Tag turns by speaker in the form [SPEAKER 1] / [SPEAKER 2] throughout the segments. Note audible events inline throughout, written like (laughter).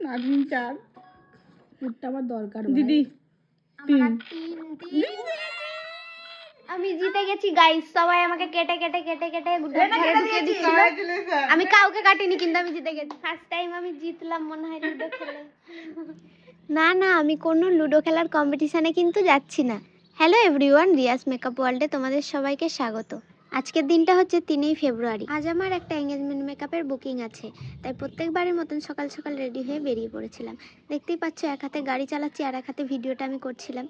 [SPEAKER 1] নাতনি চার ফুটটা আমার দরকার
[SPEAKER 2] দিদি
[SPEAKER 3] তিন। তিন আমি জিতে গেছি গাইস সবাই আমাকে কেটে কেটে কেটে কেটে দিচ্ছিল আমি কাউকে কাটিনি কিন্তু আমি জিতে গেছি। ফার্স্ট টাইম আমি জিতলাম মনে হয় লুডো খেলে। না না আমি কোনো লুডো খেলার কম্পিটিশানে কিন্তু যাচ্ছি না। হ্যালো এভরিওয়ান রিয়াস মেকআপ ওয়ার্ল্ডে তোমাদের সবাইকে স্বাগত। আজকের দিনটা হচ্ছে তিনই ফেব্রুয়ারি। আজ আমার একটা এঙ্গেজমেন্ট মেকআপের বুকিং আছে, তাই প্রত্যেকবারের মতন সকাল সকাল রেডি হয়ে বেরিয়ে পড়েছিলাম। দেখতেই পাচ্ছ, এক হাতে গাড়ি চালাচ্ছি আর এক হাতে ভিডিওটা আমি করছিলাম।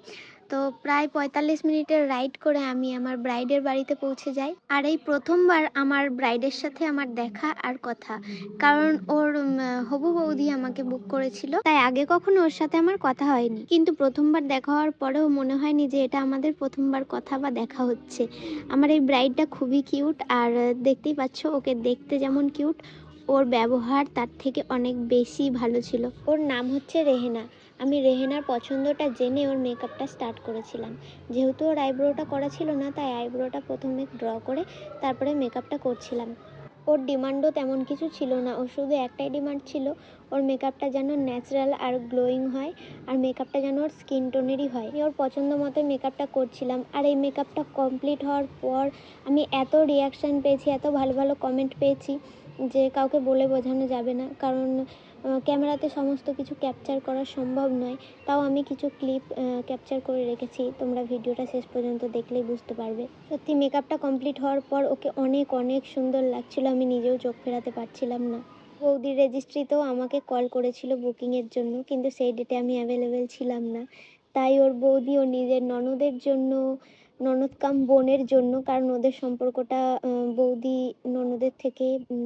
[SPEAKER 3] তো প্রায় পঁয়তাল্লিশ মিনিটের রাইড করে আমি আমার ব্রাইডের বাড়িতে পৌঁছে যাই। আর এই প্রথমবার আমার ব্রাইডের সাথে আমার দেখা আর কথা। কারণ ওর হবু বৌদি আমাকে বুক করেছিল। তাই আগে কখনো ওর সাথে আমার কথা হয়নি। কিন্তু প্রথমবার দেখা হওয়ার পরেও মনে হয়নি যে এটা আমাদের প্রথমবার কথা বা দেখা হচ্ছে। আমার এই ব্রাইডটা খুবই কিউট আর দেখতেই পাচ্ছ ওকে দেখতে যেমন কিউট। ওর ব্যবহার তার থেকে অনেক বেশি ভালো ছিল। ওর নাম হচ্ছে রেহেনা। আমি রেহেনার পছন্দটা জেনে ওর মেকআপটা স্টার্ট করেছিলাম। যেহেতু ওর আইব্রোটা করা ছিল না, তাই আইব্রোটা প্রথমে ড্র করে তারপরে মেকআপটা করছিলাম। ওর ডিমান্ডও তেমন কিছু ছিল না ওর শুধু একটাই ডিমান্ড ছিল, ওর মেকআপটা যেন ন্যাচারাল আর গ্লোয়িং হয় আর মেকআপটা যেন ওর স্কিন টোনেরই হয়। ওর পছন্দ মতো মেকআপটা করছিলাম আর এই মেকআপটা কমপ্লিট হওয়ার পর আমি এত রিয়াকশান পেয়েছি, এত ভালো ভালো কমেন্ট পেয়েছি যে কাউকে বলে বোঝানো যাবে না। কারণ ক্যামেরাতে সমস্ত কিছু ক্যাপচার করা সম্ভব নয়। তাও আমি কিছু ক্লিপ ক্যাপচার করে রেখেছি। তোমরা ভিডিওটা শেষ পর্যন্ত দেখলেই বুঝতে পারবে। সত্যি মেকআপটা কমপ্লিট হওয়ার পর ওকে অনেক অনেক সুন্দর লাগছিল। আমি নিজেও চোখ ফেরাতে পারছিলাম না। বৌদির রেজিস্ট্রিতেও আমাকে কল করেছিল বুকিংয়ের জন্য, কিন্তু সেই ডেটে আমি অ্যাভেলেবেল ছিলাম না। তাই ওর বৌদি ও নিজের ননদের জন্য ননদ কাম বোনের জন্য, কারণ ওদের সম্পর্কটা বৌদি ননদের থেকে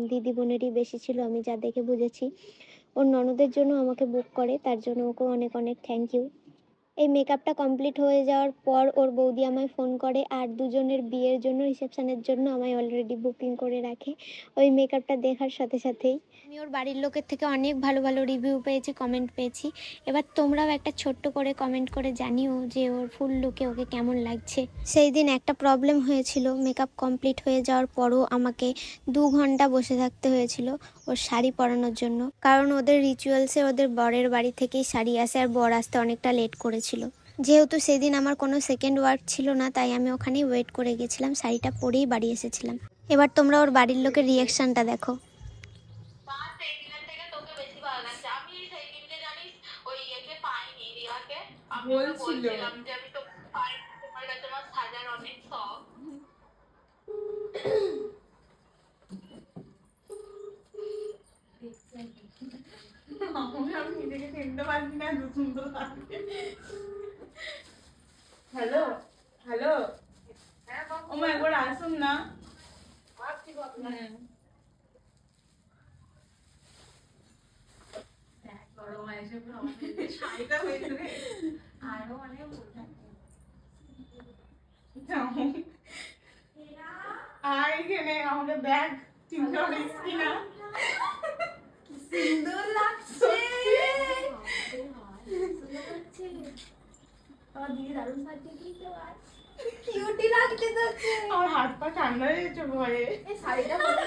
[SPEAKER 3] দিদি বোনেরই বেশি ছিল, আমি যা দেখে বুঝেছি। ওর ননদের জন্য আমাকে বুক করে, তার জন্য ওকে অনেক অনেক থ্যাংক ইউ এই মেকআপটা কমপ্লিট হয়ে যাওয়ার পর ওর বৌদি আমায় ফোন করে আর দুজনের বিয়ের জন্য রিসেপশনের জন্য আমায় অলরেডি বুকিং করে রাখে। ওই মেকআপটা দেখার সাথে সাথেই। আমি ওর বাড়ির লোকের থেকে অনেক ভালো ভালো রিভিউ পেয়েছি কমেন্ট পেয়েছি। এবার তোমরাও একটা ছোট্ট করে কমেন্ট করে জানিও যে ওর ফুল লুকে ওকে কেমন লাগছে। সেই দিন একটা প্রবলেম হয়েছিল মেকআপ কমপ্লিট হয়ে যাওয়ার পরও আমাকে দু ঘণ্টা বসে থাকতে হয়েছিল ওর শাড়ি পরানোর জন্য। কারণ ওদের রিচুয়ালসে ওদের বরের বাড়ি থেকেই শাড়ি আসে আর বর আসতে অনেকটা লেট করেছিল। যেহেতু সেদিন আমার কোনো সেকেন্ড ওয়ার্ক ছিল না তাই আমি ওখানেই ওয়েট করে গেছিলাম শাড়িটা পরেই বাড়ি এসেছিলাম। এবার তোমরা ওর বাড়ির লোকের রিয়াকশনটা দেখো।
[SPEAKER 4] বলছিলাম যে আমি তো পাই তোমার কাছে আমার সাজার অনেক শখ।
[SPEAKER 2] আমি নিজেকে চিনতে পারছি না এত সুন্দর লাগছে হ্যালো হ্যালো। ও একবার আসুন না। হুম। দেখ, বড় মা এসে পুরো আমাকে দিয়ে শাড়িটা হয়েছে রে। সুন্দর লাগছে
[SPEAKER 3] কিউটি লাগছে তো
[SPEAKER 2] আমার হাত পা ঠান্ডা হয়ে গেছে ভয়ে।
[SPEAKER 3] শাড়িটা পরে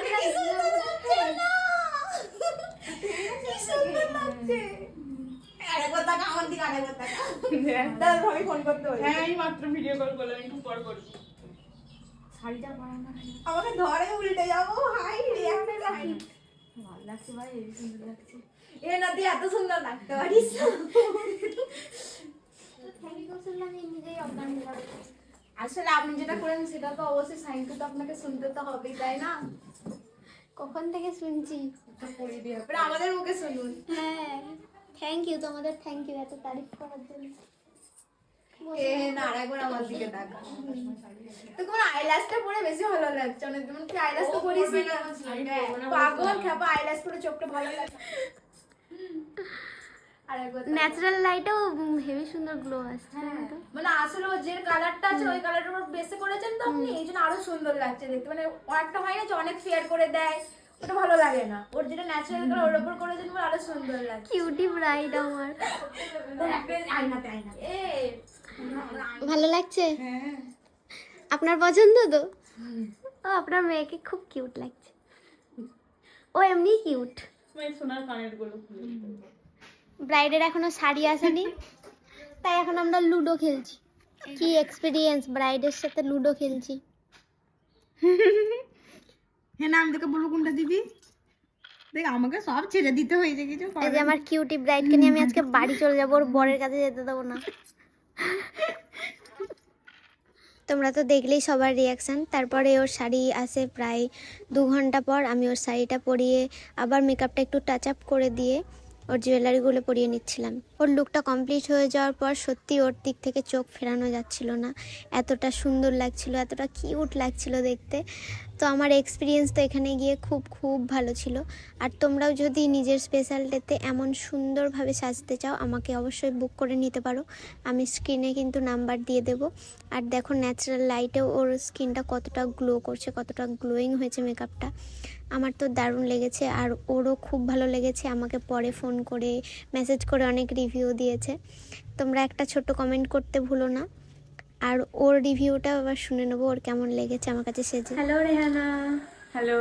[SPEAKER 2] হ্যাঁ। এই মাত্র ভিডিও কল করলাম একটু পর করবি।
[SPEAKER 5] আমাকে ধরে উল্টে যাব হাই রিয়াক্টে রাখি এ নদী এত সুন্দর লাগতে পারিস। (laughs) আসলে আপনি যেটা করেন সেটা তো অবশ্যই সাইনকে তো আপনাকে শুনতে তো হবেই তাই না?
[SPEAKER 3] কখন থেকে শুনছি?
[SPEAKER 5] হবে। আমাদের মুখে শুনুন।
[SPEAKER 3] হ্যাঁ থ্যাংক ইউ তোমাদের থ্যাংক ইউ এত তারিফ করার জন্য।
[SPEAKER 5] আর একবার আমার দিকে তাকা তো তোমার আইল্যাশটা বেশি ভালো লাগছে অনেক যেমন তুই আইল্যাশ না পাগল খাপা আইল্যাশ পরে চোখটা ভালো লাগে আর একবার তাকা।
[SPEAKER 3] ন্যাচারাল লাইটেও হেভি সুন্দর গ্লো আসছে
[SPEAKER 5] হ্যাঁ? মানে আসলে যে কালারটা আছে ওই উপর বেসে করেছেন তো আপনি এই জন্য আরও সুন্দর লাগছে দেখতে। মানে একটা হয় না যে অনেক ফেয়ার করে দেয় ওটা ভালো লাগে না। ওর যেটা ন্যাচারাল কালার ওর উপর করেছেন বলে আরও সুন্দর লাগছে।
[SPEAKER 3] কিউটি ব্রাইড আমার।
[SPEAKER 5] আয়নাতে আয়না এ
[SPEAKER 3] ভালো লাগছে?
[SPEAKER 5] হ্যাঁ।
[SPEAKER 3] আপনার পছন্দ তো? ও আপনার মেয়েকে খুব কিউট লাগছে। ও এমনি কিউট
[SPEAKER 2] সোনার কানেরগুলো
[SPEAKER 3] ব্রাইডের এখনও শাড়ি আসেনি তাই এখন আমরা লুডো খেলছি। কি এক্সপিরিয়েন্স ব্রাইডের সাথে লুডো খেলছি।
[SPEAKER 1] হ্যাঁ না আমি তোকে বলব কোনটা দিবি? দেখ আমাকে সব ছেড়ে দিতে হয়েছে কিছু
[SPEAKER 3] এই যে আমার কিউটি ব্রাইডকে নিয়ে আমি আজকে বাড়ি চলে যাব ওর বরের কাছে যেতে দেবো না। তোমরা তো দেখলেই সবার রিয়াকশান তারপরে ওর শাড়ি আসে প্রায় দু ঘণ্টা পর আমি ওর শাড়িটা পরিয়ে আবার মেকআপটা একটু টাচ আপ করে দিয়ে ওর জুয়েলারিগুলো পরিয়ে নিচ্ছিলাম। ওর লুকটা কমপ্লিট হয়ে যাওয়ার পর সত্যি ওর দিক থেকে চোখ ফেরানো যাচ্ছিল না। এতটা সুন্দর লাগছিল, এতটা কিউট লাগছিল দেখতে। তো আমার এক্সপিরিয়েন্স তো এখানে গিয়ে খুব খুব ভালো ছিল। আর তোমরাও যদি নিজের স্পেশাল ডেতে এমন সুন্দরভাবে সাজতে চাও, আমাকে অবশ্যই বুক করে নিতে পারো। আমি স্ক্রিনে কিন্তু নাম্বার দিয়ে দেব। আর দেখো ন্যাচারাল লাইটেও ওর স্কিনটা কতটা গ্লো করছে, কতটা গ্লোয়িং হয়েছে মেকআপটা আমার তো দারুণ লেগেছে আর ওরও খুব ভালো লেগেছে। আমাকে পরে ফোন করে মেসেজ করে অনেক রিভিউ দিয়েছে। তোমরা একটা ছোট্ট কমেন্ট করতে ভুলো না। আর ওর রিভিউটা আবার শুনে নেব ওর কেমন লেগেছে আমার কাছে সেজে। হ্যালো রেহানা।
[SPEAKER 2] হ্যালো।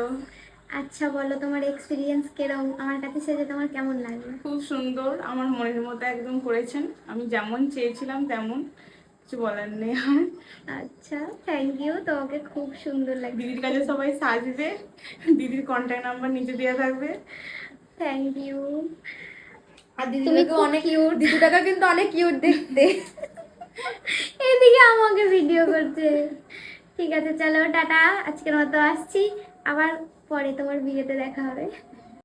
[SPEAKER 3] আচ্ছা বলো তোমার এক্সপিরিয়েন্স কিরম? আমার কাছে সেজে তোমার কেমন লাগল
[SPEAKER 2] খুব সুন্দর আমার মনের মতো একদম করেছেন। আমি যেমন চেয়েছিলাম তেমন কিছু বলার নেই আর।
[SPEAKER 3] আচ্ছা থ্যাংক ইউ তোমাকে খুব সুন্দর লাগছে।
[SPEAKER 2] দিদির কাছে সবাই সাজবে দিদির কন্ট্যাক্ট নাম্বার নিচে দেওয়া থাকবে।
[SPEAKER 3] থ্যাংক ইউ
[SPEAKER 5] আর
[SPEAKER 3] তুমি
[SPEAKER 5] দিদিটাকে অনেক কিউট দিদিটাকে কিন্তু অনেক কিউট দেখতে।
[SPEAKER 3] আমাকে ভিডিও করছে। ঠিক আছে, চলো, টাটা। আজকের মতো আসছি। আবার পরে তোমার বিয়েতে দেখা হবে।